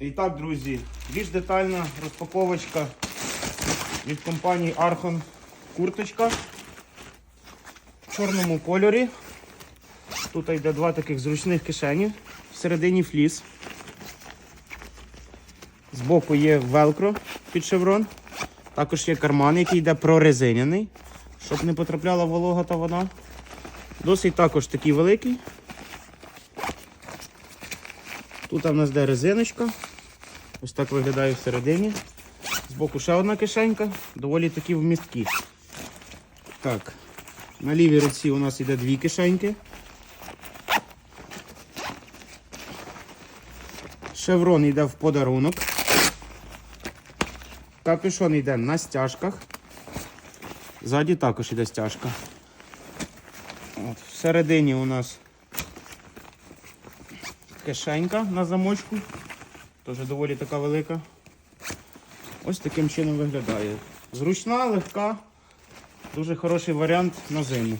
І так, друзі, більш детальна розпаковочка від компанії Archon курточка в чорному кольорі. Тут йде два таких зручних кишені, всередині фліс. Збоку є велкро під шеврон. Також є карман, який йде прорезиняний, щоб не потрапляла волога та вода. Досить також такий великий. Тут в нас де резиночка. Ось так виглядає всередині. Збоку ще одна кишенька, доволі такі вмісткі. Так, на лівій руці у нас йде дві кишеньки. Шеврон йде в подарунок. Капюшон йде на стяжках. Ззаді також йде стяжка. От, всередині у нас кишенька на замочку. Теж доволі така велика. Ось таким чином виглядає. Зручна, легка, дуже хороший варіант на зиму.